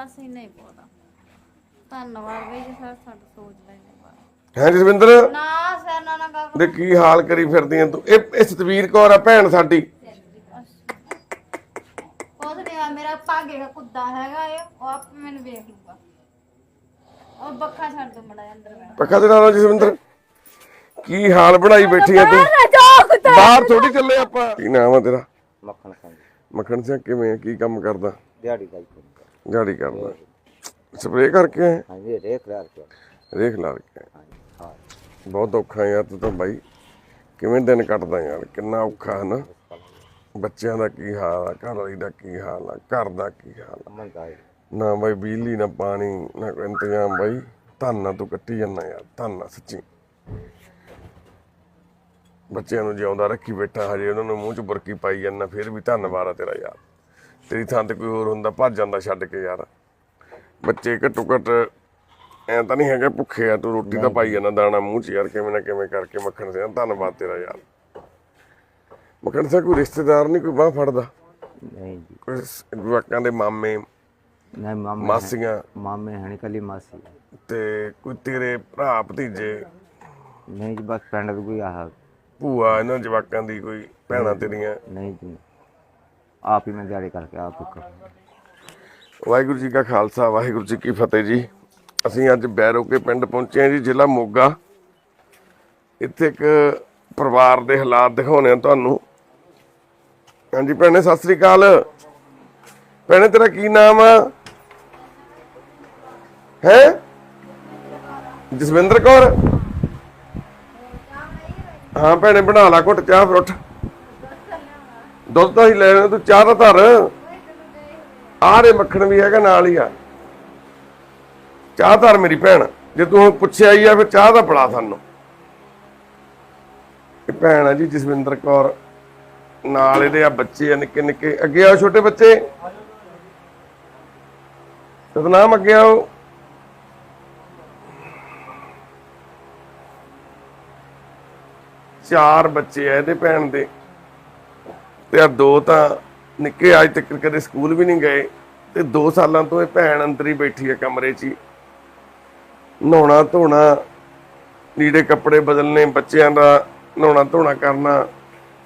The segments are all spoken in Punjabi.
ਬਸ ਇੰਨਾ ਹੀ ਬਹੁਤ। ਆ ਧੰਨਵਾਦ ਬਈ ਜੀ ਸਰ ਸਾਡਾ ਸੋਚ ਲੈਣੇ ਬਾਅਦ ਹੈ ਜਸਵਿੰਦਰ? ਨਾ ਸਰ ਨਾ ਨਾ ਗੱਲ ਦੇ ਕੀ ਹਾਲ ਕਰੀ ਫਿਰਦੀ ਆਂ ਤੂੰ? ਇਹ ਇਹ ਸਤਵੀਰ ਕੌਰ ਆ ਭੈਣ ਸਾਡੀ। ਨਹੀਂ ਆ ਮੇਰਾ ਭਾਗੇ ਦਾ ਕੁੱਦਾ ਹੈਗਾ ਇਹ ਉਹ ਆਪ ਮੈਨੂੰ ਵੇਖ ਲੂਗਾ। ਉਹ ਬੱਖਾ ਛੱਡ ਦੋ ਮੜਾ ਅੰਦਰ ਬੈਠ ਪੱਖਾ ਦੇ ਨਾਲ ਜਸਵਿੰਦਰ। ਕੀ ਹਾਲ ਬਣਾਈ ਬੈਠੀ ਆ ਤੂੰ? ਬਾਹਰ ਥੋੜੀ ਚੱਲੇ ਆਪਾਂ। ਕੀ ਨਾਮ ਆ ਤੇਰਾ? ਮੱਖਣ ਸਿੰਘ ਮੱਖਣ ਸਿੰਘ ਕਿਵੇਂ ਆ? ਕੀ ਕੰਮ ਕਰਦਾ? ਦਿਹਾੜੀ ਦਾ ਹੀ ਕੰਮ। ਕਰ ਗਾੜੀ ਕਰਦਾ ਸਪਰੇਅ ਕਰਕੇ? ਹਾਂਜੀ ਰੇਖ ਲਾਰ ਕੇ ਰੇਖ ਲਾ ਕੇ। ਹਾਂਜੀ ਹਾਂ। ਬਹੁਤ ਔਖਾ ਯਾਰ ਤੂੰ ਤਾਂ ਬਾਈ। ਕਿਵੇਂ ਦਿਨ ਕੱਟਦਾ ਯਾਰ? ਕਿੰਨਾ ਔਖਾ ਹੈ ਨਾ ਬੱਚਿਆਂ ਦਾ ਕੀ ਹਾਲ ਆ? ਘਰ ਵਾਲੀ ਦਾ ਕੀ ਹਾਲ ਆ? ਘਰ ਦਾ ਕੀ ਹਾਲ ਆ? ਅਮਨ ਦਾ ਹੈ। ਨਾ ਬਾਈ ਬਿਜਲੀ ਨਾ ਪਾਣੀ ਨਾ ਕੋਈ ਇੰਤਜ਼ਾਮ ਬਾਈ। ਧੰਨਾ ਤੂੰ ਕੱਟੀ ਜਾਂਦਾ ਯਾਰ ਧੰਨਾ ਸੱਚੀ। ਬੱਚਿਆਂ ਨੂੰ ਜਿਉਂਦਾ ਰੱਖੀ ਬੈਠਾ ਹਜੇ ਉਹਨਾਂ ਨੂੰ ਮੂੰਹ 'ਚ ਬੁਰਕੀ ਪਾਈ ਜਾਂਦਾ ਫਿਰ ਵੀ ਧੰਨਵਾਦ ਆ ਤੇਰਾ ਯਾਰ। ਤੇਰੀ ਥਾਂ ਤੇ ਕੋਈ ਹੋਰ ਹੁੰਦਾ ਭੱਜ ਜਾਂਦਾ ਛੱਡ ਕੇ ਯਾਰ। ਬੱਚੇ ਘੱਟੋ ਘੱਟ ਐਂ ਤਾਂ ਨਹੀਂ ਹੈਗਾ ਭੁੱਖੇ ਆ ਤੂੰ ਰੋਟੀ ਤਾਂ ਪਾਈ ਜਾਂਦਾ ਦਾਣਾ ਮੂੰਹ 'ਚ ਯਾਰ ਕਿਵੇਂ ਨਾ ਕਿਵੇਂ ਕਰਕੇ ਮੱਖਣ ਸਿੰਘ ਧੰਨਵਾਦ ਤੇਰਾ ਯਾਰ। ਮੱਖਣ ਸਿੰਘ ਕੋਈ ਰਿਸ਼ਤੇਦਾਰ ਨਹੀਂ ਕੋਈ ਬਾਹ ਫੜਦਾ। ਨਹੀਂ ਜੀ। ਕੋਈ ਜਵਾਕਾਂ ਦੇ ਮਾਮੇ ਨਹੀਂ ਮਾਮੇ ਮਾਸੀਆਂ। ਮਾਮੇ ਹਣੀ ਕੱਲੀ ਮਾਸੀ ਤੇ ਕੋਈ ਤੇਰੇ ਭਰਾ ਭਤੀਜੇ। ਨਹੀਂ ਜੀ ਬਸ ਪਿੰਡ ਦਾ ਕੋਈ ਆਹ ਭੂਆ ਇਹਨਾਂ ਜਵਾਕਾਂ ਦੀ ਕੋਈ ਭੈਣਾਂ ਤੇਰੀਆਂ। ਨਹੀਂ ਜੀ। ਆਪ ਹੀ ਮੈਂ ਦਿਹਾੜੀ ਕਰਕੇ ਆਪ ਹੀ ਵਾਹਿਗੁਰੂ ਜੀ ਕਾ ਖਾਲਸਾ, ਵਾਹਿਗੁਰੂ ਜੀ ਕੀ ਫਤਿਹ ਜੀ। ਅਸੀਂ ਅੱਜ ਬੈਰੋ ਪਿੰਡ ਪਹੁੰਚੇ ਹਾਂ ਜੀ, ਜ਼ਿਲ੍ਹਾ ਮੋਗਾ। ਇੱਥੇ ਇੱਕ ਪਰਿਵਾਰ ਦੇ ਹਾਲਾਤ ਦਿਖਾਉਣੇ ਆ ਤੁਹਾਨੂੰ। ਹਾਂਜੀ ਭੈਣੇ, ਸਤਿ ਸ੍ਰੀ ਅਕਾਲ। ਭੈਣੇ, ਤੇਰਾ ਕੀ ਨਾਮ ਆ? ਹੈ? ਜਸਵਿੰਦਰ ਕੌਰ? ਹਾਂ ਭੈਣੇ, ਬਣਾ ਲਾ ਘੁੱਟ ਚਾਹ ਫਰੁੱਟ ਦੁੱਧ ਤਾਂ ਹੀ ਲੈ ਆਇਆ, ਤੂੰ ਚਾਹ ਤਾਂ ਧਰ। ਆਰੇ ਮੱਖਣ ਵੀ ਹੈਗਾ ਨਾਲ ਹੀ ਆ। ਚਾਹ ਧਰ ਮੇਰੀ ਭੈਣ। ਜੇ ਤੂੰ ਹੁਣ ਪੁੱਛਿਆ ਹੀ ਆ ਫਿਰ ਚਾਹ ਦਾ ਪੜਾ ਸਾਨੂੰ। ਇਹ ਭੈਣ ਆ ਜੀ ਜਸਵਿੰਦਰ ਕੌਰ। ਨਾਲ ਇਹਦੇ ਆ ਬੱਚੇ ਆ ਨਿੱਕੇ ਨਿੱਕੇ। ਅੱਗੇ ਆਓ ਛੋਟੇ ਬੱਚੇ। ਸਤਨਾਮ ਅੱਗੇ ਆਓ। ਚਾਰ ਬੱਚੇ ਆ ਇਹਦੇ ਭੈਣ ਦੇ। ਤੇ ਆ ਦੋ ਤਾਂ ਨਿੱਕੇ ਅੱਜ ਤੱਕ ਕਦੇ ਸਕੂਲ ਵੀ ਨਹੀਂ ਗਏ ਤੇ 2 ਸਾਲਾਂ ਤੋਂ ਇਹ ਭੈਣ ਅੰਦਰ ਹੀ ਬੈਠੀ ਹੈ ਕਮਰੇ 'ਚ ਹੀ। ਨਹਾਉਣਾ ਧੋਣਾ ਨੀੜੇ ਕੱਪੜੇ ਬਦਲਨੇ ਬੱਚਿਆਂ ਦਾ ਨਹਾਉਣਾ ਧੋਣਾ ਕਰਨਾ,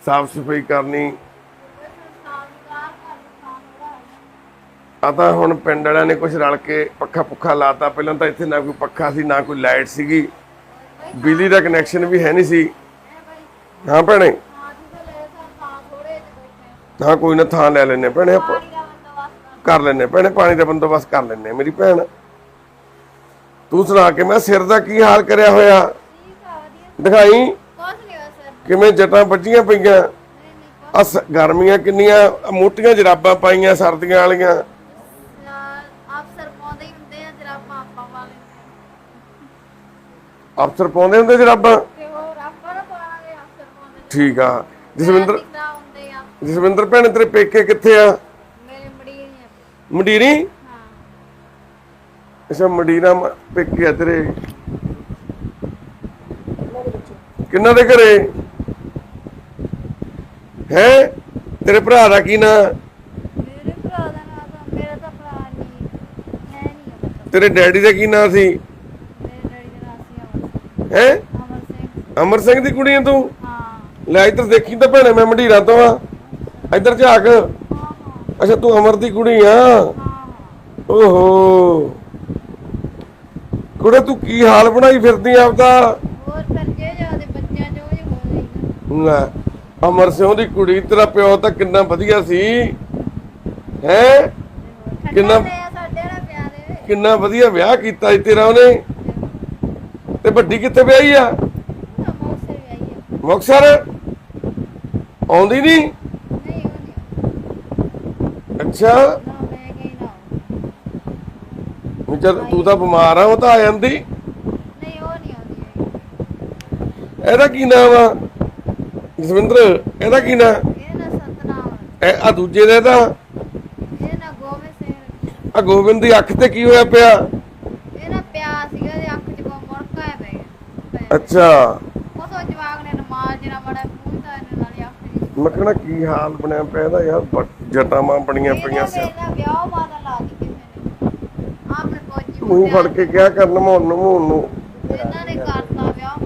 ਸਾਫ਼ ਸਫ਼ਾਈ ਕਰਨੀ। ਆ ਤਾਂ ਹੁਣ ਪਿੰਡ ਵਾਲਿਆਂ ਨੇ ਕੁਝ ਰਲ ਕੇ ਪੱਖਾ ਪੁੱਖਾ ਲਾਤਾ। ਪਹਿਲਾਂ ਤਾਂ ਇੱਥੇ ਨਾ ਕੋਈ ਪੱਖਾ ਸੀ, ਨਾ ਕੋਈ ਲਾਈਟ ਸੀਗੀ। ਬਿਜਲੀ ਦਾ ਕਨੈਕਸ਼ਨ ਵੀ ਹੈ ਨਹੀਂ ਸੀ। ਹਾਂ ਭੈਣੇ? ਹਾਂ ਕੋਈ ਨਾ ਥਾਂ ਲੈ ਲੈਨੇ ਭੈਣੇ ਆਪਾਂ। ਕਰ ਲੈਨੇ ਭੈਣੇ ਪਾਣੀ ਦਾ ਬੰਦੋਬਸਤ ਕਰ ਲੈਨੇ ਮੇਰੀ ਭੈਣ। ਤੂੰ ਸੁਣਾ ਕੇ ਮੈਂ ਸਿਰ ਦਾ ਕੀ ਹਾਲ ਕਰਿਆ ਹੋਇਆ? ਦਿਖਾਈ? ਕਿਵੇਂ ਜਟਾਂ ਵੱਜੀਆਂ ਪਈਆਂ? ਅਸ ਗਰਮੀਆਂ ਕਿੰਨੀਆਂ ਮੋਟੀਆਂ ਜਰਾਬਾਂ ਪਾਈਆਂ ਸਰਦੀਆਂ ਵਾਲੀਆਂ। ਅਫਸਰ ਪਾਉਂਦੇ ਹੁੰਦੇ ਆ ਜਰਾਬਾਂ ਆਪਾਂ ਵਾਲੇ ਅਫਸਰ ਪਾਉਂਦੇ ਹੁੰਦੇ ਜਰਾਬਾਂ? ਤੇ ਹੋਰ ਆਪਾਂ ਨਾ ਪਾਵਾਂਗੇ ਅਫਸਰ ਪਾਉਂਦੇ। ਠੀਕ ਆ। ਜਸਵਿੰਦਰ ਜਸਵਿੰਦਰ ਭੈਣ ਤੇਰੇ ਪੇਕੇ ਕਿੱਥੇ ਆ? ਮੇਰੇ ਮੜੀ ਨੇ ਮੰਡੀਰੀ ਹਾਂ। ਅੱਛਾ ਮੰਡੀਰਾ ਮ- ਪੇਕੇ ਆ ਤੇਰੇ। ਕਿੰਨਾ ਦੇ ਘਰੇ? ਹੈ? ਤੇਰੇ ਭਰਾ ਦਾ ਕੀ ਨਾਂ? ਮੇਰੇ ਭਰਾ ਦਾ ਨਾਮ ਤਾਂ ਮੇਰਾ ਤਾਂ ਭਰਾ ਨਹੀਂ ਹੈ ਨਹੀਂ ਤੇਰੇ ਡੈਡੀ ਦਾ ਕੀ ਨਾਂ ਸੀ? ਮੇਰੇ ਡੈਡੀ ਦਾ ਨਾਮ ਸੀ ਅਮਰ ਹੈ? ਅਮਰ ਸਿੰਘ। ਅਮਰ ਸਿੰਘ ਦੀ ਕੁੜੀ ਆ ਤੂੰ? ਹਾਂ। ਲੈ ਇੱਧਰ ਦੇਖੀ ਤਾਂ ਭੈਣੇ ਮੈਂ ਮੰਡੀਰਾ ਤੋਂ ਆ। ਇੱਧਰ ਝਾਕ। ਹਾਂ ਹਾਂ। ਅੱਛਾ ਤੂੰ ਅਮਰ ਦੀ ਕੁੜੀ ਆ। ਹਾਂ ਓਹੋ। ਕੁੜੇ ਤੂੰ ਕੀ ਹਾਲ ਬਣਾਈ ਫਿਰਦੀ ਆਪਦਾ? ਹੋਰ ਫਿਰ ਜੇ ਜਾਦੇ ਬੱਚਿਆਂ ਜੋ ਹੋ ਜਾਈਦਾ ਲੈ ਅਮਰ ਸਿੰਘ ਦੀ ਕੁੜੀ ਤੇਰਾ ਪਿਓ ਤਾਂ ਕਿੰਨਾ ਵਧੀਆ ਸੀ। ਹੈ? ਕਿੰਨਾ- ਕਿੰਨਾ ਵਧੀਆ ਵਿਆਹ ਕੀਤਾ ਸੀ ਤੇਰਾ ਉਹਨੇ। ਤੇ ਵੱਡੀ ਕਿੱਥੇ ਵਿਆਹੀ ਆ? ਹੈ ਮੁਕਸਰ ਆਉਂਦੀ ਨਹੀਂ ਅੱਛਾ। ਨਾ ਮੈਂ ਗਈ ਨਾ ਉਹ। ਵੀ ਜਦ ਤੂੰ ਤਾਂ ਬਿਮਾਰ ਆ ਉਹ ਤਾਂ ਆ ਜਾਂਦੀ। ਨਹੀਂ ਉਹ ਨਹੀਂ ਆਉਂਦੀ। ਇਹਦਾ ਕੀ ਨਾਮ ਆ? ਜਸਵਿੰਦਰ ਇਹਦਾ ਕੀ ਨਾਮ? ਇਹ ਨਾ ਸਤਨਾਮ। ਇਹ ਆ ਦੂਜੇ ਦਾ ਇਹਦਾ? ਇਹ ਨਾ ਗੋਬਿੰਦ ਸਿੰਘ। ਆ ਗੋਬਿੰਦ ਦੀ ਅੱਖ ਤੇ ਕੀ ਹੋਇਆ ਪਿਆ? ਇਹ ਨਾ ਪਿਆ ਸੀਗਾ ਇਹਦੀ ਅੱਖ 'ਚ ਕੋ ਮੁੜਕਾ ਹੈ ਪੈ ਗਿਆ। ਅੱਛਾ। ਉਹ ਤੋਂ ਜਵਾਗ ਨੇ ਨਮਾਜ਼ ਜਿਹੜਾ ਬੜਾ ਪੂੰਦਾ ਇਹਨੇ ਨਾਲ ਹੀ ਅੱਖ 'ਚ। ਮੈਂ ਕਹਿਣਾ ਕੀ ਹਾਲ ਬਣਿਆ ਪਿਆ ਇਹਦਾ ਯਾਰ ਬ- ਜਟਾਂ ਮਾਂ ਬਣੀਆਂ ਪਈਆਂ ਸੀ। ਵਿਆਹ ਲਾ ਨੇ। ਤੂੰ ਫੜ ਕੇ ਕਿਹਾ ਕਰਨ ਮੋਹਨ ਨੂੰ ਮੋਹਨ ਨੂੰ? ਇਹਨਾਂ ਨੇ ਕਰਤਾ ਵਿਆਹ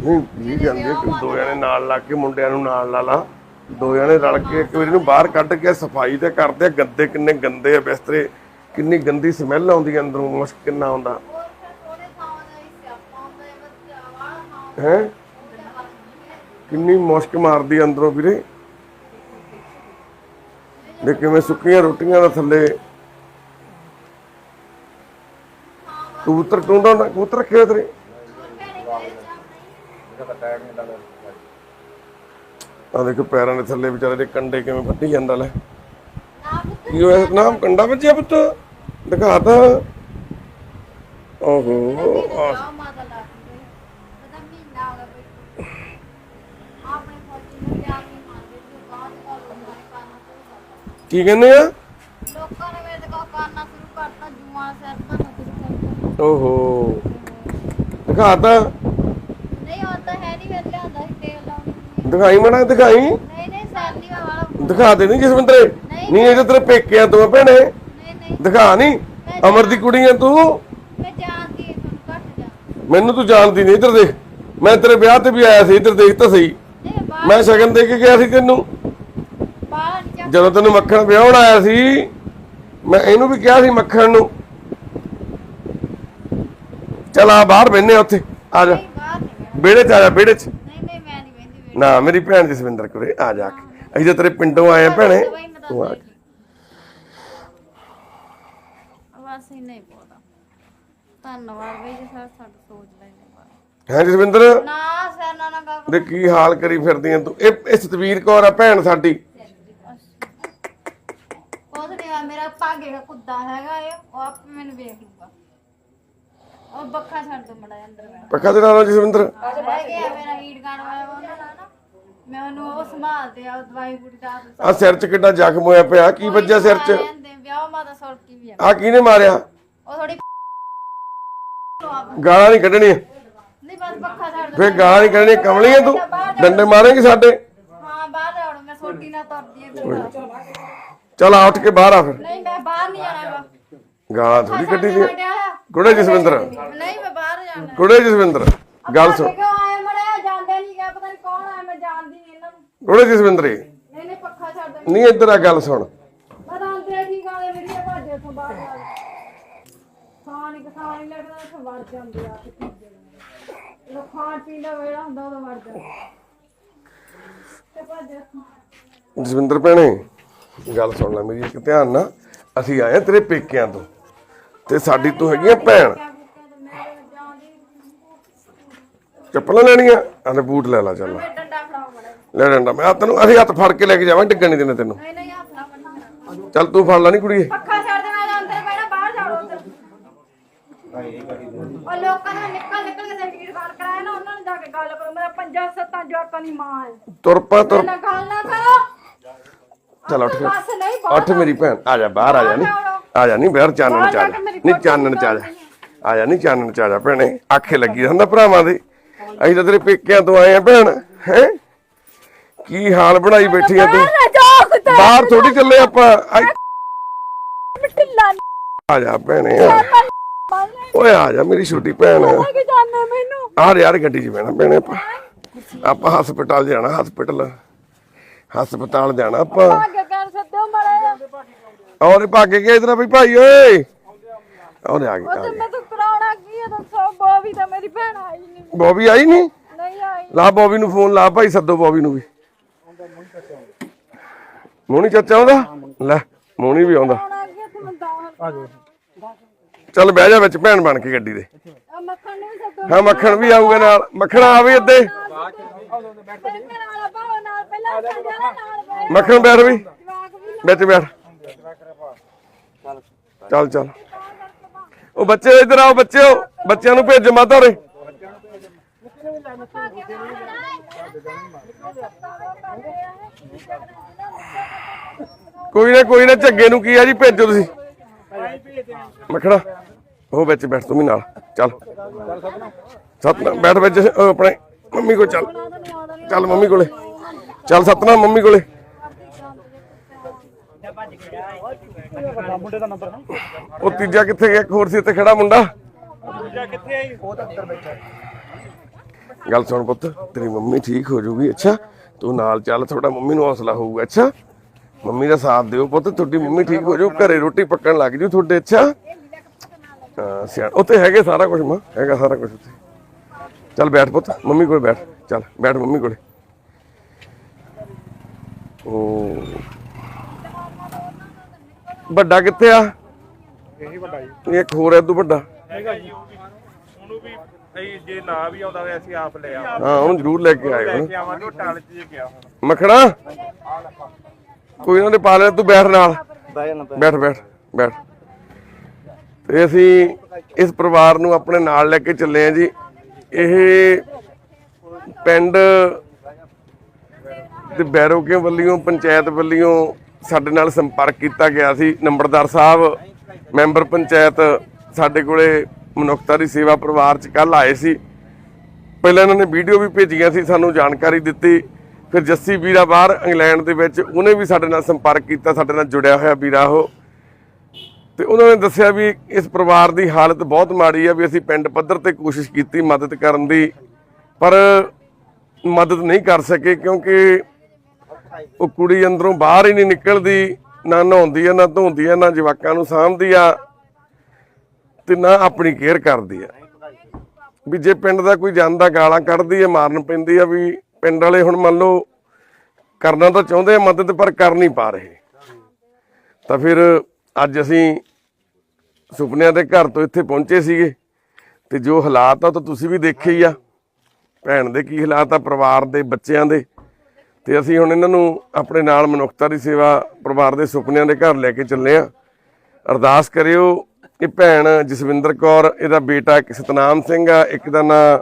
ਨਹੀਂ ਜੀ ਜਾਂਦੇ ਕਿ ਦੋ ਜਣੇ ਨਾਲ ਲਾ ਕੇ ਮੁੰਡਿਆਂ ਨੂੰ ਨਾਲ ਲਾ ਲਾ। ਦੋ ਜਣੇ ਰਲ ਕੇ ਇੱਕ ਵਾਰੀ ਨੂੰ ਬਾਹਰ ਕੱਢ ਕੇ ਸਫ਼ਾਈ ਤੇ ਕਰਦੇ ਗੱਦੇ ਕਿੰਨੇ ਗੰਦੇ ਆ ਬਿਸਤਰੇ। ਕਿੰਨੀ ਗੰਦੀ ਸਮੈਲ ਆਉਂਦੀ ਅੰਦਰੋਂ ਮੁਸ਼ਕ ਕਿੰਨਾ ਆਉਂਦਾ। ਹੀ ਕਿੰਨੀ ਮੁਸ਼ਕ ਮਾਰਦੀ ਅੰਦਰੋਂ ਵੀਰੇ। ਦੇ ਕਿਵੇਂ ਸੁੱਕੀਆਂ ਰੋਟੀਆਂ ਦਾ ਥੱਲੇ। ਕਬੂਤਰ ਟੁੰਡਾ ਹੁੰਦਾ, ਕਬੂਤਰ ਰੱਖਿਆ ਤੇਰੇ। ਆ ਦੇਖੋ ਪੈਰਾਂ ਦੇ ਥੱਲੇ ਵਿਚਾਰੇ ਦੇ ਕੰਡੇ ਕਿਵੇਂ ਵੱਢੀ ਜਾਂਦਾ, ਲੈ। ਨਾ ਕੀ ਹੋਇਆ? ਸਤਨਾਮ ਕੰਡਾ ਵੱਜਿਆ ਪੁੱਤ। ਦਿਖਾਤਾ ਓਹੋ ਆ ਵਿਆਹ ਮਾਤਾ ਲਾ ਕੇ ਪਤਾ ਮਹੀਨਾ ਹੋ ਗਿਆ ਬਈ ਆਪਣੇ ਫੌਜੀ ਨੂੰ ਪਿਆਰ ਨਹੀਂ ਮੰਨਦੇ ਜੋ ਬਾਅਦ ਦਾ ਲੋਕਾਂ ਨੇ ਕਰਨਾ ਸ਼ੁਰੂ ਕਰਤਾ ਕੀ ਕਹਿੰਦੇ ਆ? ਲੋਕਾਂ ਨੇ ਮੇਰੇ ਕੋਲ ਕਰਨਾ ਸ਼ੁਰੂ ਕਰਤਾ ਜੂਆਂ ਸਿਰ ਤੋਂ ਸ਼ੁਰੂ ਓਹੋ। ਦਿਖਾਤਾ ਨਹੀਂ ਉਹ ਤਾਂ ਹੈ ਨਹੀਂ ਫਿਰ ਲਿਆਂਦਾ ਸੀ ਤੇਲ ਲਾਉਣੀ। ਦਿਖਾਈ ਮਣਾ ਦਿਖਾਈ? ਨਹੀਂ ਨਹੀਂ ਸੈਲੀ ਵਾਲਾ ਦਿਖਾ ਦੇ ਨਹੀਂ ਜਸਵਿੰਦਰੇ। ਨਹੀਂ ਇਹ ਤੇਰੇ ਪੇਕਿਆਂ ਤੋਂ ਆ ਭੈਣੇ। ਨਹੀਂ ਨਹੀਂ। ਦਿਖਾ ਨਹੀਂ ਅਮਰ ਦੀ ਕੁੜੀ ਆ ਤੂੰ। ਮੈਂ ਜਾਣਦੀ ਹਾਂ ਤੁਹਾਨੂੰ ਘੱਟ ਜਾ ਮੈਨੂੰ ਤੂੰ ਜਾਣਦੀ ਨਹੀਂ ਇੱਧਰ ਦੇਖ। ਮੈਂ ਤੇਰੇ ਵਿਆਹ ਤੇ ਵੀ ਆਇਆ ਸੀ ਇੱਧਰ ਦੇਖ ਤਾਂ ਸਹੀ। ਨਹੀਂ ਬਾਹਰ ਮੈਂ ਸ਼ਗਨ ਦੇ ਕੇ ਗਿਆ ਸੀ ਤੈਨੂੰ। ਜਦੋਂ ਤੈਨੂੰ ਮੱਖਣ ਵਿਆਹਣ ਆਇਆ ਸੀ ਮੈਂ ਇਹਨੂੰ ਵੀ ਕਿਹਾ ਸੀ ਮੱਖਣ ਨੂੰ। ਚਲ ਆ ਬਾਹਰ ਬੈਨੇ ਉੱਥੇ ਆ ਜਾ। ਵਿਹੜੇ ਚ ਆ ਜਾ ਵਿਹੜੇ ਚ। ਨਹੀਂ ਨਹੀਂ ਮੈਂ ਨਹੀਂ ਬੈਂਦੀ ਨਾ ਮੇਰੀ ਭੈਣ ਜਸਵਿੰਦਰ ਕੋਲੇ ਆ ਜਾ ਕੇ। ਅਸੀਂ ਤਾਂ ਤੇਰੇ ਪਿੰਡੋਂ ਆਏ ਆ ਭੈਣੇ। ਤੂੰ ਆ ਕੇ। ਬਸ ਹੀ ਨਹੀਂ ਬੋਲਦਾ ਧੰਨਵਾਦ ਬਈ ਜੀ ਸਰ ਸਾਡਾ ਸੋਚ ਲੈਣੇ ਬਾਰੇ ਹੈਂ ਜਸਵਿੰਦਰ ਨਾ ਸਰ ਨਾ ਨਾ ਦੇ ਕੀ ਹਾਲ ਕਰੀ ਫਿਰਦੀ ਆਂ ਤੂੰ? ਇਹ ਇਹ ਸਤਵੀਰ ਕੌਰ ਆ ਭੈਣ ਸਾਡੀ ਕੁਝ ਨਹੀਂ ਆ ਮੇਰਾ ਭਾਗੇ ਦਾ ਕੁੱਦਾ ਹੈਗਾ ਇਹ ਉਹ ਆਪ ਮੈਨੂੰ ਵੇਖ ਲੂਗਾ ਉਹ ਬੱਖਾ ਛੱਡ ਦੋ ਮੜਾ ਅੰਦਰ ਮੈਂ ਪੱਕਾ ਤੇ ਨਾਲ ਜਸਵਿੰਦਰ ਰਹਿ ਗਿਆ ਮੇਰਾ ਹੀਟ ਗਾਣ ਵਾਲਾ ਉਹਨਾਂ ਦਾ ਨਾ। ਮੈਂ ਉਹਨੂੰ ਉਹ ਸੰਭਾਲਦੇ ਆ ਉਹ ਦਵਾਈ ਬੂਟੀ ਦਾ ਆ ਸਿਰ 'ਚ ਕਿੱਡਾ ਜ਼ਖਮ ਹੋਇਆ ਪਿਆ ਕੀ ਵੱਜਿਆ ਸਿਰ 'ਚ? ਵਿਆਹ ਮਾਤਾ ਸੁਰਕੀ ਵੀ ਆ। ਆ ਕਿਹਨੇ ਮਾਰਿਆ? ਉਹ ਥੋੜੀ ਗਾਲਾਂ ਨਹੀਂ ਕੱਢਣੀਆਂ। ਨਹੀਂ ਬਸ ਬੱਖਾ ਛੱਡ ਦੋ। ਫੇਰ ਗਾਲਾਂ ਨਹੀਂ ਕੱਢਣੀਆਂ ਕਮਲੀਆਂ ਤੂੰ? ਡੰਡੇ ਮਾਰੇਂਗੀ ਸਾਡੇ? ਹਾਂ ਬਾਹਰ ਜਾਉਣ ਮੈਂ ਸੋਟੀ ਨਾਲ ਤੁਰਦੀ ਆਂ। ਚੱਲ ਆ ਉੱਠ ਕੇ ਬਾਹਰ ਆ ਫਿਰ। ਨਹੀਂ ਮੈਂ ਬਾਹਰ ਨਹੀਂ ਜਾਣਾ ਗਾਲਾਂ ਥੋੜੀ ਕੱਢੀ ਦੀਆਂ। ਹੋਇਆ। ਕੁੜੇ ਜਸਵਿੰਦਰ। ਨਹੀਂ ਮੈਂ ਬਾਹਰ ਜਾਣਾ। ਕੁੜੇ ਜਸਵਿੰਦਰ ਗੱਲ ਸੁਣ। ਕਿਉਂ ਆਏ ਮੜਿਆ ਜਾਂਦੇ ਨਹੀਂ ਗਿਆ ਪਤਾ ਨਹੀਂ ਕੌਣ ਆਇਆ ਮੈਂ ਜਾਣਦੀ ਨਹੀਂ ਇਹਨਾਂ ਨੂੰ। ਕੁੜੇ ਜਸਵਿੰਦਰੇ। ਨਹੀਂ ਨਹੀਂ ਪੱਖਾ ਛੱਡ ਦੇ। ਨਹੀਂ ਇੱਧਰ ਆ ਗੱਲ ਸੁਣ। ਮੈਂ ਤਾਂ ਅੰਦਰ ਠੀਕ ਆਲੇ ਵੀਡੀਓ ਭਾਜੇ ਉੱਥੋਂ ਬਾਹਰ ਆ ਖਾਣ ਇੱਕ ਖਾਣ ਨਹੀਂ ਲੱਗਦਾ ਉੱਥੇ ਵੜ ਜਾਂਦੇ ਆ ਕਿੱਥੇ ਜਦੋਂ ਖਾਣ ਪੀਣ ਦਾ ਵੇਲਾ ਹੁੰਦਾ ਉਦੋਂ ਵੜ ਜਾਂਦੇ ਤੇ ਭਾਜੇ। ਜਸਵਿੰਦਰ ਭੈਣੇ ਗੱਲ ਸੁਣ ਲੈ ਮੇਰੀ ਇੱਕ ਧਿਆਨ ਨਾਲ। ਅਸੀਂ ਆਏ ਆ ਤੇਰੇ ਪੇਕਿਆਂ ਤੋਂ। ਤੇ ਸਾਡੀ ਤੂੰ ਹੈਗੀ ਆ ਭੈਣ। ਚੱਪਲਾਂ ਲੈਣੀਆਂ? ਆਲੇ ਬੂਟ ਲੈ ਲਾ ਚੱਲ। ਮੈਂ ਡੰਡਾ ਫੜਾਓ ਮੜਾ ਲੈ ਡੰਡਾ ਮੈਂ ਆ ਤੈਨੂੰ ਅਸੀਂ ਹੱਥ ਫੜ ਕੇ ਲੈ ਕੇ ਜਾਵਾਂ ਡਿੱਗਣ ਨਹੀਂ ਦੇਣਾ ਤੈਨੂੰ। ਨਹੀਂ ਨਹੀਂ ਹੱਥ ਨਾ ਬੰਨਣਾ ਚੱਲ ਤੂੰ ਫੜ ਲੈ ਨਹੀਂ ਕੁੜੀਏ। ਪੱਖਾ ਛੱਡ ਦੇ ਮੈਂ ਤਾਂ ਅੰਦਰ ਬੈਠਾ ਬਾਹਰ ਜਾੜੋ ਉੱਧਰ। ਉਹ ਲੋਕਾਂ ਨੇ ਨਿਕਲ ਨਿਕਲ ਕੇ ਸਰਟੀਫਿਕੇਟ ਬਾਹਰ ਕਰਾਇਆ ਨਾ ਉਹਨਾਂ ਨੂੰ ਜਾ ਕੇ ਗੱਲ ਕਰੋ। ਮੇਰਾ ਪੰਜਾਂ ਸੱਤਾਂ ਜਵਾਕਾਂ ਦੀ ਮਾਂ ਹੈ ਤੁਰ ਪਾ ਤੁਰ ਨਾ ਗੱਲ ਨਾ ਕਰੋ। ਚੱਲ ਉੱਠ ਫਿਰ। ਬਸ ਨਹੀਂ ਬਾਹਰ ਉੱਠ ਮੇਰੀ ਭੈਣ। ਆ ਜਾ ਬਾਹਰ ਆ ਜਾ ਨਹੀਂ ਆ ਜਾ ਨਹੀਂ ਬਾਹਰ ਚਾਨਣ ਚ ਆ ਜਾ ਨਹੀਂ ਚਾਨਣ ਚ ਆ ਜਾ। ਆ। ਜਾ ਨਹੀਂ ਚਾਨਣ ਚ ਆ ਜਾ ਭੈਣੇ। ਆਖੇ ਲੱਗੀ ਰਹਿੰਦਾ ਭਰਾਵਾਂ ਦੇ। ਅਸੀਂ ਤਾਂ ਤੇਰੇ ਪੇਕਿਆਂ ਤੋਂ ਆਏ ਆ ਭੈਣ ਹੈ? ਕੀ ਹਾਲ ਬਣਾਈ ਬੈਠੀ ਆ ਤੂੰ? ਬਾਹਰ ਥੋੜੀ ਚੱਲੇ ਆਪਾਂ। ਆ ਜਾ ਭੈਣੇ ਓਏ ਆ ਜਾ ਮੇਰੀ ਛੋਟੀ ਭੈਣ। ਕਿ ਜਾਣੇ ਮੈਨੂੰ? ਆ ਯਾਰ ਗੱਡੀ 'ਚ ਬਹਿਣਾ ਭੈਣੇ ਆਪਾਂ। ਆਪਾਂ ਹਸਪਤਾਲ ਜਾਣਾ ਹਸਪਤਾਲ। ਹਸਪਤਾਲ ਜਾਣਾ ਆਪਾਂ। ਔਰੇ ਭਾਗੇ ਗਿਆ ਇਧਰ ਵੀ ਭਾਈ ਓਏ। ਔਰੇ ਆ ਗਈ ਆ ਤੇ ਗਈ। ਮੈਂ ਤੂੰ ਕਰਾਉਣਾ ਕੀ ਹੈ ਦੱਸੋ ਬੋਵੀ ਤਾਂ ਮੇਰੀ ਭੈਣ ਆਈ ਨਹੀਂ ਬੋਬੀ ਆਈ ਨਹੀਂ ਨਹੀਂ ਆਈ। ਲਾ ਬੋਬੀ ਨੂੰ ਫੋਨ ਲਾ ਭਾਈ ਸੱਦੋ ਬੋਬੀ ਨੂੰ ਵੀ। ਮੋਣੀ ਚਾਚਾ ਆਉਂਦਾ? ਲੈ ਮੋਣੀ ਵੀ ਆਉਂਦਾ। ਆਉਣਾ ਕੀ ਤੇ ਮੈਂ ਦਾਹ ਚੱਲ ਬਹਿ ਜਾ ਵਿੱਚ ਭੈਣ ਬਣ ਕੇ ਗੱਡੀ ਦੇ। ਮੱਖਣ ਨੂੰ ਵੀ ਸੱਦੋ। ਹਾਂ ਮੱਖਣ ਵੀ ਆਊਗਾ ਨਾਲ। ਮੱਖਣ ਆਵੇ ਅੱਦੇ ਫਿਰ ਮੇਰੇ ਨਾਲ ਭਾਵ ਨਾਲ ਪਹਿਲਾਂ ਸੰਜਾ ਨਾਲ ਬੈ ਮੱਖਣ ਬੈਠ ਵੀ ਜਵਾਕ ਵੀ। ਵਿੱਚ ਬੈਠ। ਚੱਲ ਚੱਲ। ਉਹ ਬੱਚੇ ਇੱਧਰ ਆਓ ਬੱਚਿਓ ਬੱਚਿਆਂ ਨੂੰ ਭੇਜ, ਮਾਤਾ ਰੇ ਕੋਈ ਨਾ ਕੋਈ ਨਾ, ਝੱਗੇ ਨੂੰ ਕੀ ਆ ਜੀ, ਭੇਜੋ ਤੁਸੀਂ। ਮੱਖਣਾ ਉਹ ਵਿੱਚ ਬੈਠ, ਤੂੰ ਵੀ ਨਾਲ। ਚੱਲ। ਸਤਨਾ ਬੈਠ ਵਿੱਚ ਆਪਣੇ ਮੰਮੀ ਕੋਲ ਚੱਲ। ਚੱਲ ਮੰਮੀ ਕੋਲੇ। ਚੱਲ ਸਤਨਾ ਮੰਮੀ ਕੋਲੇ। ਵੱਡਾ ਮੁੰਡੇ ਦਾ ਨੰਬਰ ਹੈ ਉਹ ਤੀਜਾ ਕਿੱਥੇ ਗਿਆ? ਇੱਕ ਹੋਰ ਸੀ ਇੱਥੇ ਖੜਾ ਮੁੰਡਾ। ਦੂਜਾ ਕਿੱਥੇ ਆਈ ਉਹ ਤਾਂ ਅੰਦਰ ਬੈਠਾ ਗੱਲ ਸੁਣ ਪੁੱਤ, ਤੇਰੀ ਮੰਮੀ ਠੀਕ ਹੋ ਜਾਊਗੀ, ਅੱਛਾ? ਤੂੰ ਨਾਲ ਚੱਲ ਥੋੜਾ ਮੰਮੀ ਨੂੰ ਹੌਸਲਾ ਹੋਊਗਾ, ਅੱਛਾ? ਮੰਮੀ ਦਾ ਸਾਥ ਦਿਓ ਪੁੱਤ, ਤੁਹਾਡੀ ਮੰਮੀ ਠੀਕ ਹੋ ਜਾਊ, ਘਰੇ ਰੋਟੀ ਪੱਕਣ ਲੱਗ ਜੂ ਤੁਹਾਡੇ, ਅੱਛਾ? ਹਾਂ ਸਿਆਣ ਉੱਥੇ ਹੈਗੇ ਸਾਰਾ ਕੁਝ ਮਾਂ, ਹੈਗਾ ਸਾਰਾ ਕੁਝ ਉੱਥੇ। ਚੱਲ ਬੈਠ ਪੁੱਤ, ਮੰਮੀ ਕੋਲ ਬੈਠ, ਚੱਲ, ਬੈਠ ਮੰਮੀ ਕੋਲੇ। ਓ ਵੱਡਾ ਕਿੱਥੇ ਆ? ਇਹੀ ਵੱਡਾ ਜੀ। ਇੱਕ ਹੋਰ ਐ ਤੂੰ ਵੱਡਾ। ਹੈਗਾ ਜੀ। ਉਹਨੂੰ ਵੀ ਅਸੀਂ ਜੇ ਨਾ ਵੀ ਆਉਂਦਾ ਹੋਇਆ ਅਸੀਂ ਆਪ ਲੈ ਆਵਾਂਗੇ। ਹਾਂ ਉਹਨੂੰ ਜ਼ਰੂਰ ਲੈ ਕੇ ਆਇਓ। ਲੈ ਕੇ ਆਵਾਂਗੇ ਉਹ ਟਾਲ 'ਚ ਜੇ ਗਿਆ ਹੁਣ। ਮੱਖਣਾ? ਕੋਈ ਉਹਨਾਂ ਦੇ ਪਾ ਲੈ ਤੂੰ ਬੈਠ ਨਾਲ। ਬਹਿ ਜਾਣਾ ਬੈਠ ਬੈਠ ਬੈਠ। ਤੇ ਅਸੀਂ ਇਸ ਪਰਿਵਾਰ ਨੂੰ ਆਪਣੇ ਨਾਲ ਲੈ ਕੇ ਚੱਲੇ ਆ ਜੀ। ਇਹ ਪਿੰਡ ਤੇ ਬੈਰੋਕੇ ਵੱਲੋਂ ਪੰਚਾਇਤ ਵੱਲੋਂ ਸਾਡੇ ਨਾਲ ਸੰਪਰਕ ਕੀਤਾ ਗਿਆ ਸੀ ਨੰਬਰਦਾਰ ਸਾਹਿਬ, ਮੈਂਬਰ ਪੰਚਾਇਤ ਸਾਡੇ ਕੋਲੇ ਮਨੁੱਖਤਾ ਦੀ ਸੇਵਾ ਪਰਿਵਾਰ ਚ ਕੱਲ ਆਏ ਸੀ। ਪਹਿਲਾਂ ਇਹਨਾਂ ਨੇ ਵੀਡੀਓ ਵੀ ਭੇਜੀਆਂ ਸੀ, ਸਾਨੂੰ ਜਾਣਕਾਰੀ ਦਿੱਤੀ। ਫਿਰ ਜੱਸੀ ਵੀਰਾ ਬਾਹਰ ਇੰਗਲੈਂਡ ਦੇ ਵਿੱਚ, ਉਹਨੇ ਵੀ ਸਾਡੇ ਨਾਲ ਸੰਪਰਕ ਕੀਤਾ, ਸਾਡੇ ਨਾਲ ਜੁੜਿਆ ਹੋਇਆ ਵੀਰਾ ਉਹ। ਤੇ ਉਹਨਾਂ ਨੇ ਦੱਸਿਆ ਵੀ ਇਸ ਪਰਿਵਾਰ ਦੀ ਹਾਲਤ ਬਹੁਤ ਮਾੜੀ ਆ, ਵੀ ਅਸੀਂ ਪਿੰਡ ਪੱਧਰ ਤੇ ਕੋਸ਼ਿਸ਼ ਕੀਤੀ ਮਦਦ ਕਰਨ ਦੀ, ਪਰ ਮਦਦ ਨਹੀਂ ਕਰ ਸਕੇ ਕਿਉਂਕਿ ਉਹ ਕੁੜੀ ਅੰਦਰੋਂ ਬਾਹਰ ਹੀ ਨਹੀਂ ਨਿਕਲਦੀ, ਨਾ ਨਹਾਉਂਦੀ ਆ, ਨਾ ਧੋਂਦੀ ਆ, ਨਾ ਜਵਾਕਾਂ ਨੂੰ ਸਾਂਭਦੀ ਆ ਤੇ ਨਾ ਆਪਣੀ ਕੇਅਰ ਕਰਦੀ ਆ। ਵੀ ਜੇ ਪਿੰਡ ਦਾ ਕੋਈ ਜਾਂਦਾ ਗਾਲਾਂ ਕੱਢਦੀ ਹੈ ਮਾਰਨ ਪੈਂਦੀ ਆ, ਵੀ ਪਿੰਡ ਵਾਲੇ ਹੁਣ ਮੰਨ ਲਓ ਕਰਨਾ ਤਾਂ ਚਾਹੁੰਦੇ ਆ ਮਦਦ, ਪਰ ਕਰ ਨਹੀਂ ਪਾ ਰਹੇ। ਤਾਂ ਫਿਰ ਅੱਜ ਅਸੀਂ ਸੁਪਨਿਆਂ ਦੇ ਘਰ ਤੋਂ ਇੱਥੇ ਪਹੁੰਚੇ ਸੀਗੇ ਤੇ ਜੋ ਹਾਲਾਤ ਆ ਤਾਂ ਤੁਸੀਂ ਵੀ ਦੇਖੇ ਹੀ ਆ। ਭੈਣ ਦੇ ਕੀ ਹਾਲਾਤ ਆ, ਪਰਿਵਾਰ ਦੇ, ਬੱਚਿਆਂ ਦੇ। ਤੇ ਅਸੀਂ ਹੁਣ ਇਹਨਾਂ ਨੂੰ ਆਪਣੇ ਨਾਲ ਮਨੁੱਖਤਾ ਦੀ ਸੇਵਾ, ਪਰਿਵਾਰ ਦੇ ਸੁਪਨਿਆਂ ਦੇ ਘਰ ਲੈ ਕੇ ਚੱਲੇ ਆ ਅਰਦਾਸ ਕਰਿਓ ਇਹ ਭੈਣ ਜਸਵਿੰਦਰ ਕੌਰ, ਇਹਦਾ ਬੇਟਾ ਇੱਕ ਸਤਨਾਮ ਸਿੰਘ ਆ, ਇੱਕ ਦਾ ਨਾਂ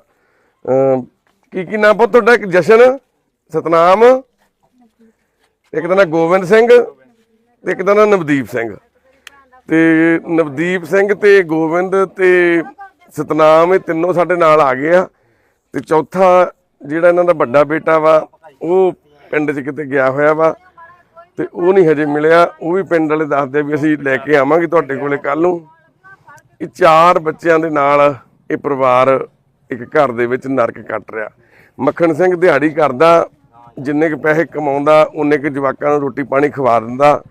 ਕੀ ਕੀ ਨਾਂ ਪੁੱਤ ਤੁਹਾਡਾ? ਇੱਕ ਜਸ਼ਨ? ਸਤਨਾਮ? ਇੱਕ ਦਾ ਨਾਂ ਗੋਬਿੰਦ ਸਿੰਘ ਤੇ ਇੱਕ ਦਾ ਨਾਂ ਨਵਦੀਪ ਸਿੰਘ। ਤੇ ਨਵਦੀਪ ਸਿੰਘ ਤੇ ਗੋਬਿੰਦ ਤੇ ਸਤਨਾਮ ਇਹ ਤਿੰਨੋਂ ਸਾਡੇ ਨਾਲ ਆ ਗਏ ਆ। ਤੇ ਚੌਥਾ ਜਿਹੜਾ ਇਹਨਾਂ ਦਾ ਵੱਡਾ ਬੇਟਾ ਵਾ, ਉਹ ਪਿੰਡ 'ਚ ਕਿਤੇ ਗਿਆ ਹੋਇਆ ਵਾ ਤੇ ਉਹ ਨਹੀਂ ਹਜੇ ਮਿਲਿਆ, ਉਹ ਵੀ ਪਿੰਡ ਵਾਲੇ ਦੱਸਦੇ ਵੀ ਅਸੀਂ ਲੈ ਕੇ ਆਵਾਂਗੇ ਤੁਹਾਡੇ ਕੋਲੇ ਕੱਲ ਨੂੰ। ਇਹ ਚਾਰ ਬੱਚਿਆਂ ਦੇ ਨਾਲ ਇਹ ਪਰਿਵਾਰ ਇੱਕ ਘਰ ਦੇ ਵਿੱਚ ਨਰਕ ਕੱਟ ਰਿਹਾ। ਮੱਖਣ ਸਿੰਘ ਦਿਹਾੜੀ ਕਰਦਾ, ਜਿੰਨੇ ਕੁ ਪੈਸੇ ਕਮਾਉਂਦਾ ਉਨੇ ਕੁ ਜਵਾਕਾਂ ਨੂੰ ਰੋਟੀ ਪਾਣੀ ਖਵਾ ਦਿੰਦਾ,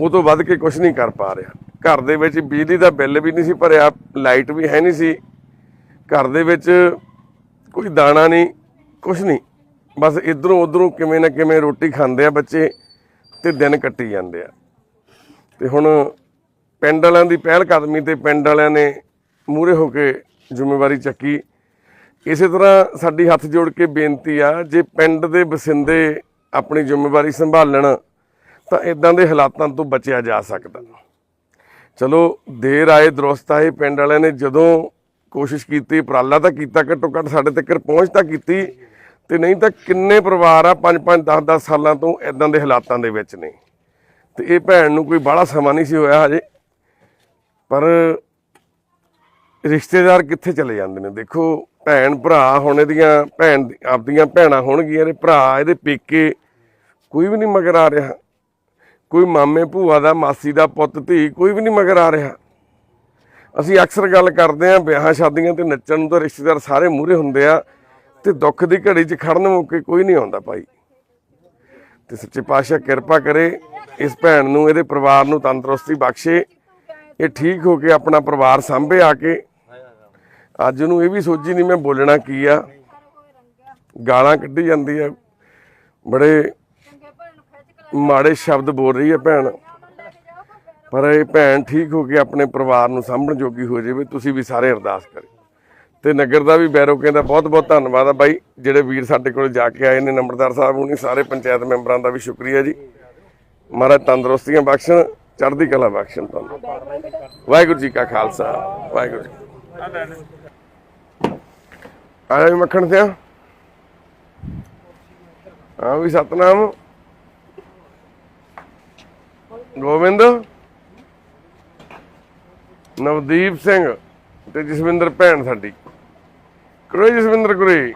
ਉਹ ਤੋਂ ਵੱਧ ਕੇ ਕੁਝ ਨਹੀਂ ਕਰ ਪਾ ਰਿਹਾ। ਘਰ ਦੇ ਵਿੱਚ ਬਿਜਲੀ ਦਾ ਬਿੱਲ ਵੀ ਨਹੀਂ ਸੀ ਭਰਿਆ, ਲਾਈਟ ਵੀ ਹੈ ਨਹੀਂ ਸੀ। ਘਰ ਦੇ ਵਿੱਚ ਕੋਈ ਦਾਣਾ ਨਹੀਂ ਕੁਝ ਨਹੀਂ। ਬਸ ਇਧਰੋਂ ਉਧਰੋਂ ਕਿਵੇਂ ਨਾ ਕਿਵੇਂ ਰੋਟੀ ਖਾਂਦੇ ਆ ਬੱਚੇ ਤੇ ਦਿਨ ਕੱਟੀ ਜਾਂਦੇ ਆ। ਤੇ ਹੁਣ ਪਿੰਡ ਵਾਲਿਆਂ ਦੀ ਪਹਿਲ ਕਦਮੀ ਤੇ ਪਿੰਡ ਵਾਲਿਆਂ ਨੇ ਮੂਹਰੇ ਹੋ ਕੇ ਜ਼ਿੰਮੇਵਾਰੀ ਚੱਕੀ। ਇਸੇ ਤਰ੍ਹਾਂ ਸਾਡੀ ਹੱਥ ਜੋੜ ਕੇ ਬੇਨਤੀ ਆ, ਜੇ ਪਿੰਡ ਦੇ ਵਸਿੰਦੇ ਆਪਣੀ ਜ਼ਿੰਮੇਵਾਰੀ ਸੰਭਾਲਣ, ਤਾਂ ਇਦਾਂ ਦੇ ਹਾਲਾਤਾਂ ਤੋਂ ਬਚਿਆ ਜਾ ਸਕਦਾ। ਚਲੋ, ਦੇਰ ਆਏ, ਦਰੁਸਤ ਆਏ, ਪਿੰਡ ਵਾਲਿਆਂ ਨੇ ਜਦੋਂ ਕੋਸ਼ਿਸ਼ ਕੀਤੀ, ਉਪਰਾਲਾ ਤਾਂ ਕੀਤਾ, ਘੱਟੋ ਘੱਟ ਸਾਡੇ ਤੱਕ ਪਹੁੰਚ ਤਾਂ ਕੀਤੀ ਤੇ ਨਹੀਂ ਤਾਂ ਕਿੰਨੇ ਪਰਿਵਾਰ ਆ 5 5 10 10 ਸਾਲਾਂ ਤੋਂ ਇਦਾਂ ਦੇ ਹਾਲਾਤਾਂ ਦੇ ਵਿੱਚ ਨੇ। ਤੇ ਇਹ ਭੈਣ ਨੂੰ ਕੋਈ ਬਾਹਲਾ ਸਮਾਂ ਨਹੀਂ ਸੀ ਹੋਇਆ ਹਜੇ। ਪਰ ਰਿਸ਼ਤੇਦਾਰ ਕਿੱਥੇ ਚਲੇ ਜਾਂਦੇ ਨੇ? ਦੇਖੋ, ਭੈਣ, ਭਰਾ ਹੁਣ ਇਹਦੀਆਂ ਭੈਣ, ਆਪਦੀਆਂ ਭੈਣਾਂ ਹੋਣਗੀਆਂ ਇਹਦੇ ਭਰਾ, ਇਹਦੇ ਪੇਕੇ ਕੋਈ ਵੀ ਨਹੀਂ ਮਗਰ ਆ ਰਿਹਾ। ਕੋਈ ਮਾਮੇ, ਭੂਆ ਦਾ, ਮਾਸੀ ਦਾ, ਪੁੱਤ, ਧੀ ਕੋਈ ਵੀ ਨਹੀਂ ਮਗਰ ਆ ਰਿਹਾ। ਅਸੀਂ ਅਕਸਰ ਗੱਲ ਕਰਦੇ ਆਂ ਵਿਆਹਾਂ, ਸ਼ਾਦੀਆਂ ਤੇ ਨੱਚਣ ਨੂੰ ਤਾਂ ਰਿਸ਼ਤੇਦਾਰ ਸਾਰੇ ਮੂਹਰੇ ਹੁੰਦੇ ਆ। ਤੇ ਦੁੱਖ ਦੀ ਘੜੀ 'ਚ ਖੜਨ ਮੌਕੇ ਕੋਈ ਨਹੀਂ ਆਉਂਦਾ ਭਾਈ। ਤੇ ਸੱਚੇ ਪਾਤਸ਼ਾਹ ਕਿਰਪਾ ਕਰੇ ਇਸ ਭੈਣ ਨੂੰ, ਇਹਦੇ ਪਰਿਵਾਰ ਨੂੰ ਤੰਦਰੁਸਤੀ ਬਖਸ਼ੇ। ਇਹ ਠੀਕ ਹੋ ਕੇ ਆਪਣਾ ਪਰਿਵਾਰ ਸਾਂਭੇ ਆ ਕੇ। ਅੱਜ ਉਹਨੂੰ ਇਹ ਵੀ ਸੋਚੀ ਨਹੀਂ ਮੈਂ ਬੋਲਣਾ ਕੀ ਆ। ਗਾਲਾਂ ਕੱਢੀ ਜਾਂਦੀ ਆ। ਬੜੇ ਮਾੜੇ ਸ਼ਬਦ ਬੋਲ ਰਹੀ ਹੈ ਭੈਣ। ਪਰ ਇਹ ਭੈਣ ਠੀਕ ਹੋ ਕੇ ਆਪਣੇ ਪਰਿਵਾਰ ਨੂੰ ਸਾਂਭਣ ਜੋਗੀ ਹੋ ਜਾਵੇ, ਤੁਸੀਂ ਵੀ ਸਾਰੇ ਅਰਦਾਸ ਕਰੇ ਤੇ ਨਗਰ ਦਾ ਵੀ ਬੈਰੋਕੇ ਦਾ ਬਹੁਤ ਬਹੁਤ ਧੰਨਵਾਦ ਆ ਬਾਈ, ਜਿਹੜੇ ਵੀਰ ਸਾਡੇ ਕੋਲ ਜਾ ਕੇ ਆਏ ਨੇ, ਨੰਬਰਦਾਰ ਸਾਹਿਬ ਉਹਨੀ ਸਾਰੇ ਪੰਚਾਇਤ ਮੈਂਬਰਾਂ ਦਾ ਵੀ ਸ਼ੁਕਰੀਆ ਜੀ। ਮਹਾਰਾਜ ਤੰਦਰੁਸਤੀਆਂ ਬਖਸ਼ਣ, ਚੜ੍ਹਦੀ ਕਲਾ ਬਖਸ਼ਣ ਤੁਹਾਨੂੰ। ਵਾਹਿਗੁਰੂ ਜੀ ਕਾ ਖਾਲਸਾ, ਵਾਹਿਗੁਰੂ ਜੀ ਆਇਆ ਵੀ ਮੱਖਣ ਸਿਆ। ਹਾਂ ਵੀ ਸਤਨਾਮ। ਗੋਬਿੰਦ। ਨਵਦੀਪ ਸਿੰਘ ਤੇ ਜਸਵਿੰਦਰ ਭੈਣ ਸਾਡੀ। ਕਰੋ ਜਸਵਿੰਦਰ ਕੁਰੇ।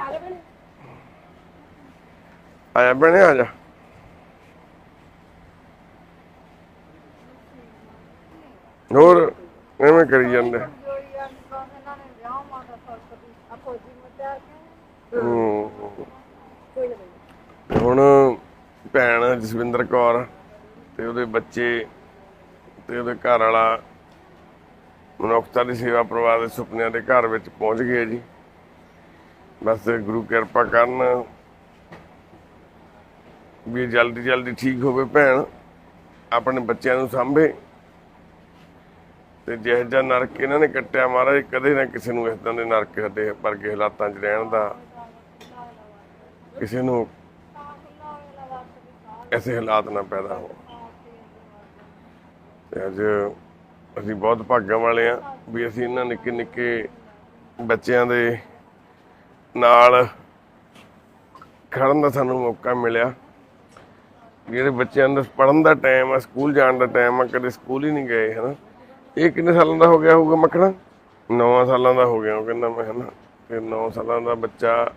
ਆਇਆ ਭੈਣੇ ਆ ਜਾ ਹੋਰ, ਐਵੇਂ ਕਰੀ ਜਾਂਦੇ। ਹੁਣ ਭੈਣ ਜਸਵਿੰਦਰ ਕੌਰ ਤੇ ਉਹਦੇ ਬੱਚੇ ਤੇ ਉਹਦੇ ਘਰ ਵਾਲਾ ਮਨੁੱਖਤਾ ਦੀ ਸੇਵਾ ਪਰਿਵਾਰ ਦੇ ਸੁਪਨਿਆਂ ਦੇ ਘਰ ਵਿੱਚ ਪਹੁੰਚ ਗਏ ਜੀ। ਬਸ ਗੁਰੂ ਕਿਰਪਾ ਕਰਨ ਵੀ ਜਲਦੀ ਜਲਦੀ ਠੀਕ ਹੋਵੇ ਭੈਣ, ਆਪਣੇ ਬੱਚਿਆਂ ਨੂੰ ਸਾਂਭੇ। ਤੇ ਜਿਹੋ ਜਿਹਾ ਨਰਕ ਇਹਨਾਂ ਨੇ ਕੱਟਿਆ ਮਹਾਰਾਜ, ਕਦੇ ਨਾ ਕਿਸੇ ਨੂੰ ਇਸ ਤਰ੍ਹਾਂ ਦੇ ਨਰਕ ਦੇ ਵਰਗੇ ਹਾਲਾਤਾਂ 'ਚ ਰਹਿਣ ਦਾ। ਕਿਸੇ ਨੂੰ ਐਸੇ ਹਾਲਾਤ ਨਾ ਪੈਦਾ ਹੋਣ। ਤੇ ਅੱਜ ਅਸੀਂ ਬਹੁਤ ਭਾਗਾਂ ਵਾਲੇ ਆ ਵੀ ਅਸੀਂ ਇਹਨਾਂ ਨਿੱਕੇ ਨਿੱਕੇ ਬੱਚਿਆਂ ਦੇ ਨਾਲ ਖੜਨ ਦਾ ਸਾਨੂੰ ਮੌਕਾ ਮਿਲਿਆ। ਜਿਹੜੇ ਬੱਚਿਆਂ ਦਾ ਪੜਨ ਦਾ ਟਾਈਮ ਆ ਸਕੂਲ ਜਾਣ ਦਾ ਟਾਈਮ ਆ, ਕਦੇ ਸਕੂਲ ਹੀ ਨਹੀਂ ਗਏ, ਹਨਾ। ਇਹ ਕਿੰਨੇ ਸਾਲਾਂ ਦਾ ਹੋ ਗਿਆ ਹੋਊਗਾ ਮੱਖਣਾ? 9 ਸਾਲਾਂ ਦਾ ਹੋ ਗਿਆ, ਉਹ ਕਹਿੰਦਾ ਮੈਂ, ਹਨਾ। ਤੇ 9 ਸਾਲਾਂ ਦਾ ਬੱਚਾ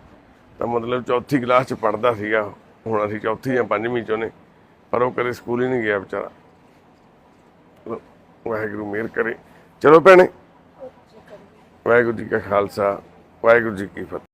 ਤਾਂ ਮਤਲਬ ਚੌਥੀ ਕਲਾਸ ਚ ਪੜਦਾ ਸੀਗਾ। ਹੁਣ ਅਸੀਂ ਚੌਥੀ ਜਾਂ ਪੰਜਵੀਂ ਚੋਂ ਨੇ ਪਰ ਉਹ ਕਦੇ ਸਕੂਲ ਹੀ ਨਹੀਂ ਗਿਆ ਵਿਚਾਰਾ। ਵਾਹਿਗੁਰੂ ਮਿਹਰ ਕਰੇ। ਚਲੋ ਭੈਣੇ, ਵਾਹਿਗੁਰੂ ਜੀ ਕਾ ਖਾਲਸਾ, ਵਾਹਿਗੁਰੂ ਜੀ ਕੀ ਫਤਿਹ।